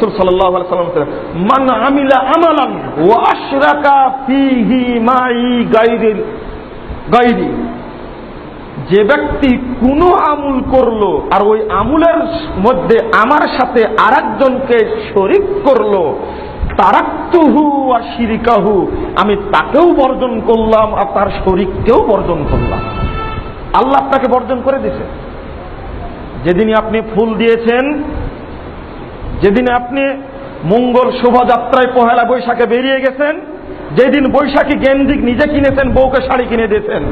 যে ব্যক্তি কোন আমুল করল আর ওই আমুলের মধ্যে আমার সাথে আরেকজনকে শরিক করল, তারাক্তুহু আর শিরিকাহু, আমি তাকেও বর্জন করলাম আর তার শরিককেও বর্জন করলাম। আল্লাহ আপনাকে বর্জন করে দিয়েছে। যেদিনই আপনি ফুল দিয়েছেন যেদিন আপনি মঙ্গল শোভাযাত্রায় পহেলা বৈশাখে বেরিয়ে গেছেন, যেদিন বৈশাখী গেন্দিক নিজে কিনেছেন, বউকে শাড়ি কিনে দিয়েছেন,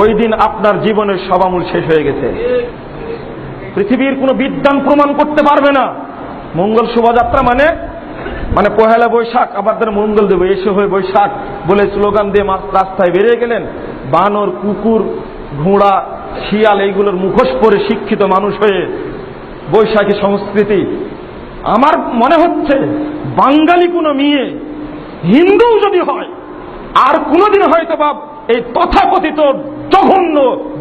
ওই দিন আপনার জীবনের সবামূল শেষ হয়ে গেছে। পৃথিবীর কোনো বিদ্যান প্রমাণ করতে পারবে না। মঙ্গল শোভাযাত্রা মানে মানে পহেলা বৈশাখ আবার মঙ্গল দেব এসে হয়ে বৈশাখ বলে স্লোগান দিয়ে রাস্তায় বেরিয়ে গেলেন। বানর, কুকুর, ঘোড়া, শিয়াল, এইগুলোর মুখোশ পরে শিক্ষিত মানুষ হয়ে বৈশাখী সংস্কৃতি আমার মনে হচ্ছে বাঙালি কোনো মেয়ে হিন্দু যদি হয়, আর কোনোদিন হয়তো বা এই তথাকথিত জঘন্য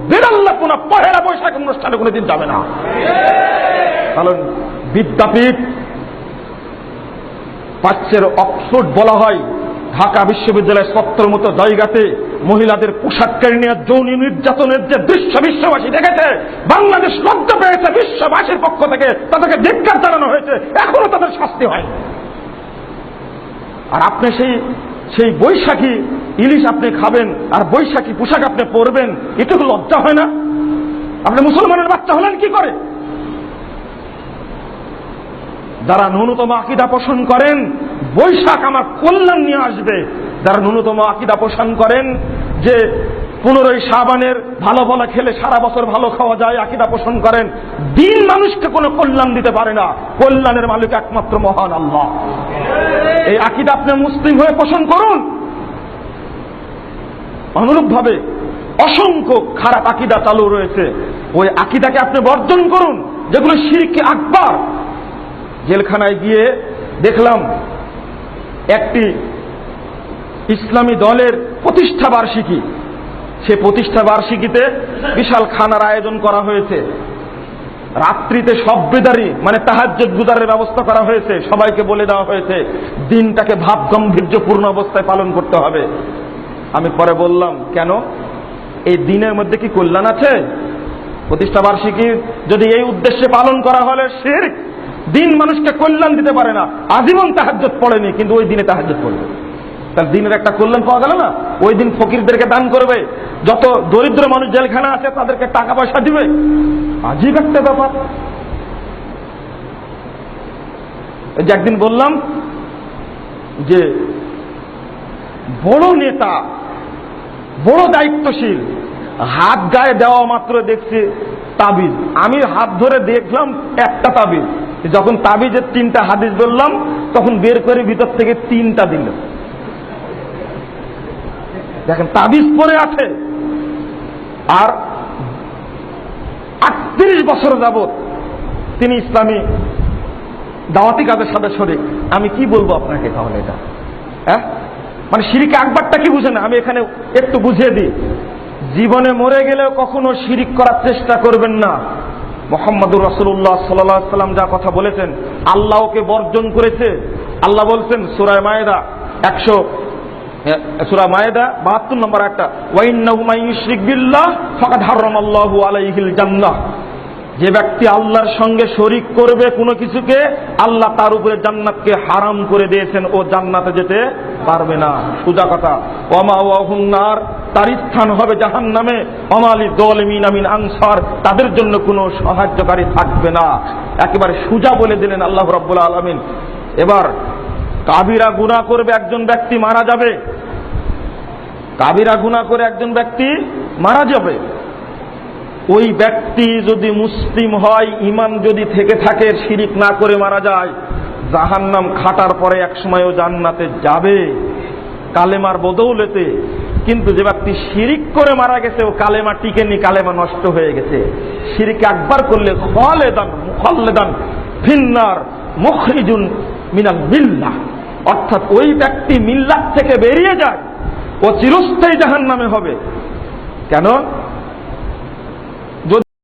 বেদাল্লাপনা পহেলা বৈশাখ অনুষ্ঠানে কোনোদিন যাবে না। কারণ বিদ্যাপীঠ প্রাচ্যের অক্সফোর্ড বলা হয় ঢাকা বিশ্ববিদ্যালয়ের সত্তর মতো জায়গাতে মহিলাদের পোশাক কেড়ে নেওয়ার যৌন নির্যাতনের যে দৃশ্য বিশ্ববাসী দেখেছে, বাংলাদেশ লজ্জা পেয়েছে বিশ্ববাসীর পক্ষ থেকে, তাদেরকে ধিক্কার জানানো হয়েছে, এখনও তাদের শাস্তি হয় আর আপনি সেই সেই বৈশাখী ইলিশ আপনি খাবেন, আর বৈশাখী পোশাক আপনি পরবেন এটুকু লজ্জা হয় না? আপনি মুসলমানের বাচ্চা হলেন কি করে? যারা ন্যূনতম আকিদা পোষণ করেন, বৈশাখ আমার কল্যাণ নিয়ে আসবে যারা ন্যূনতম আকিদা পোষণ করেন যে পনেরোই সাবানের ভালো ভালো খেলে সারা বছর ভালো খাওয়া যায়, আকিদা পোষণ করেন, দিন মানুষকে কোনো কল্যাণ দিতে পারে না। কল্যাণের মালিক একমাত্র মহান আল্লাহ। এই আকিদা আপনি মুসলিম হয়ে পোষণ করুন। অনুরূপভাবে অসংখ্য খারাপ আকিদা চালু রয়েছে। ওই আকিদাকে আপনি বর্জন করুন, যেগুলো শিরকে আকবার। জেলখানায় গিয়ে দেখলাম, একটি ইসলামী দলের প্রতিষ্ঠা বার্ষিকী। সে প্রতিষ্ঠা বার্ষিকীতে বিশাল খানার আয়োজন করা হয়েছে। রাত্রিতে সব বেদারি মানে তাহাজ্জুদ গুদারের ব্যবস্থা করা হয়েছে, সবাইকে বলে দেওয়া হয়েছে, দিনটাকে ভাব গাম্ভীর্যপূর্ণ অবস্থায় পালন করতে হবে। আমি পরে বললাম, কেন? এই দিনের মধ্যে কি কল্যাণ আছে? প্রতিষ্ঠা বার্ষিকী যদি এই উদ্দেশ্যে পালন করা হলে শিরক, দিন মানুষকে কল্যাণ দিতে পারে না। আজীবন তাহাজ্জত পড়েনি, কিন্তু ওই দিনে তাহাজ্জত পড়বে। তার দিনের একটা কল্যাণ পাওয়া গেল না? ওই দিন ফকিরদেরকে দান করবে। যত দরিদ্র মানুষ জেলখানা আছে, তাদেরকে টাকা পয়সা দিবে। আজীব একটা ব্যাপার। যে একদিন বললাম যে, বড় নেতা, বড় দায়িত্বশীল, হাত গায়ে দেওয়া মাত্র দেখছি তাবিজ। আমি হাত ধরে দেখলাম একটা তাবিজ। যখন তাবিজের তিনটা হাদিস বললাম, তখন বের করে ভিতর থেকে তিনটা দিল। দেখেন তাবিজ পরে আছে। আর আটত্রিশ বছর যাবৎ তিনি ইসলামী দাওয়াতি কাজের সাথে শরিক। আমি কি বলব আপনাকে তাহলে এটা? হ্যাঁ? মানে শিরিক আকবারটা কি বুঝেন আমি এখানে একটু বুঝিয়ে দিই। জীবনে মরে গেলেও কখনো শিরিক করার চেষ্টা করবেন না। মোহাম্মদুর রসুল্লাহ সাল্লাহ সাল্লাম যা কথা বলেছেন, আল্লাহকে বর্জন করেছে। আল্লাহ বলছেন সুরায় মায়েরা একশো সুরা মায়েদা নম্বর একটা যে ব্যক্তি আল্লাহর সঙ্গে শরিক করবে কোনো কিছুকে, আল্লাহ তার উপরে জান্নাতকে হারাম করে দিয়েছেন, ও জান্নাতে যেতে পারবে না। সুজা কথা ওমা ওয়াহুন্নার তার স্থান হবে জাহান নামে অমালি দলমিন আমিন আনসার, তাদের জন্য কোনো সাহায্যকারী থাকবে না। একেবারে সুজা বলে দিলেন আল্লাহ রব্বুল আলমিন। এবার কাবিরা গুণা করবে, একজন ব্যক্তি মারা যাবে। কাবিরা গুণা করে একজন ব্যক্তি মারা যাবে। ওই ব্যক্তি যদি মুসলিম হয় ইমান যদি থেকে থাকে, শিরিক না করে মারা যায়, জাহান্নাম খাটার পরে একসময় ও জান্নাতে যাবে। কালেমার বদৌলেতে। কিন্তু যে ব্যক্তি শিরিক করে মারা গেছে, ও কালেমা টিকেনি, কালেমা নষ্ট হয়ে গেছে। শিরিক একবার করলে খলেদান, মুখল্লেদান, ফিন্নার, মুখরিজুন মিনাল মিল্লা অর্থাৎ ওই ব্যক্তি মিল্লাত থেকে বেরিয়ে যায় ও চিরস্থায়ী জাহান নামে হবে। কেন?